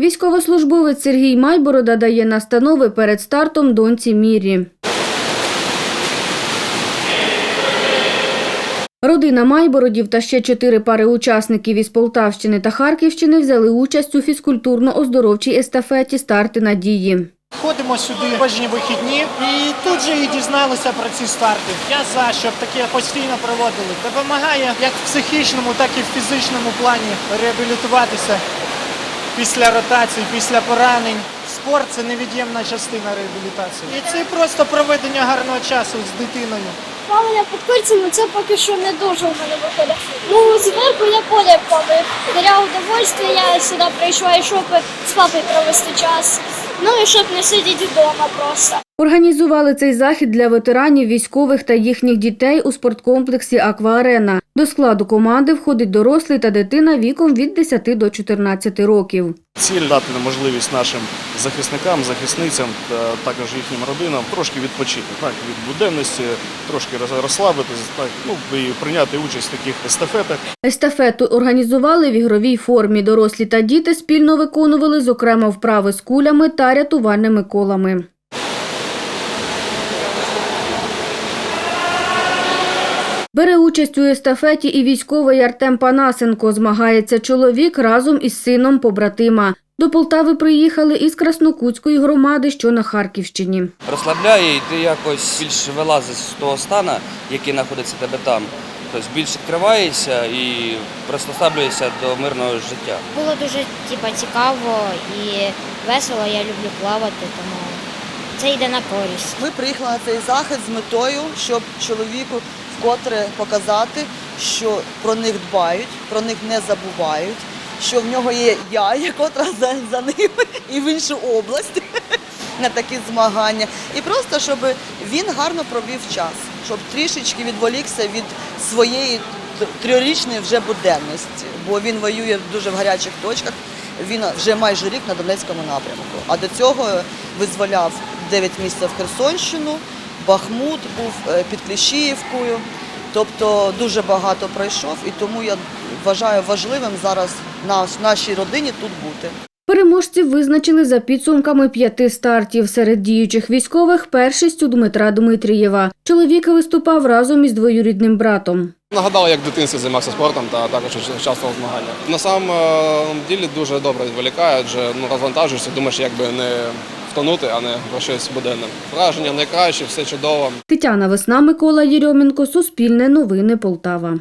Військовослужбовець Сергій Майборода дає настанови перед стартом доньці Мірі. Родина Майбородів та ще чотири пари учасників із Полтавщини та Харківщини взяли участь у фізкультурно-оздоровчій естафеті «Старти надії». Ходимо сюди кожні вихідні і тут же і дізналися про ці старти. Я за, щоб таке постійно проводили. Допомагає як в психічному, так і в фізичному плані реабілітуватися після ротацій, після поранень. Спорт це невід'ємна частина реабілітації. І це просто проведення гарного часу з дитиною. Плавання під кольцями це поки що не дуже в мене виходить. Ну, зверху я поле плаваю. Для удовольствия я сюди прийшла, і щоб з папою провести час. Ну і щоб не сидіти вдома просто. Організували цей захід для ветеранів, військових та їхніх дітей у спорткомплексі «Акваарена». До складу команди входить дорослий та дитина віком від 10 до 14 років. Ціль дати можливість нашим захисникам, захисницям та також їхнім родинам трошки відпочити так, від буденності, трошки роз- розслабитись, так, ну, і прийняти участь в таких естафетах. Естафету організували в ігровій формі. Дорослі та діти спільно виконували, зокрема, вправи з кулями та рятувальними колами. Бере участь у естафеті і військовий Артем Панасенко. Змагається чоловік разом із сином побратима. До Полтави приїхали із Краснокутської громади, що на Харківщині. розслабляє, і ти якось більш вилазиш з того стану, який знаходиться тебе там. Тобто більш відкриваєшся і приспосаблюєшся до мирного життя. Було дуже типа, цікаво і весело. Я люблю плавати, тому це йде на користь. Ми приїхали на цей захід з метою, щоб чоловіку вкотре показати, що про них дбають, про них не забувають, що в нього є я, котра за, за ними і в іншу область на такі змагання. І просто щоб він гарно провів час, щоб трішечки відволікся від своєї т- трьохрічної вже буденності, бо він воює дуже в гарячих точках. Він вже майже рік на Донецькому напрямку. А до цього визволяв 9 місяців Херсонщину, Бахмут був е, під Кліщіївкою. Тобто дуже багато пройшов, і тому я вважаю важливим зараз нас, нашій родині тут бути. Переможців визначили за підсумками п'яти стартів. Серед діючих військових першість у Дмитра Дмитрієва. Чоловік виступав разом із двоюрідним братом. Нагадали, як в дитинстві займався спортом та також участвував в змаганнях. На самом е, ділі дуже добре відволікає, адже ну, розвантажуєшся, думаєш, як би не втонути, а не про щось буденне. Враження найкраще, все чудово. Тетяна Весна, Микола Єрьомінко, Суспільне новини Полтава.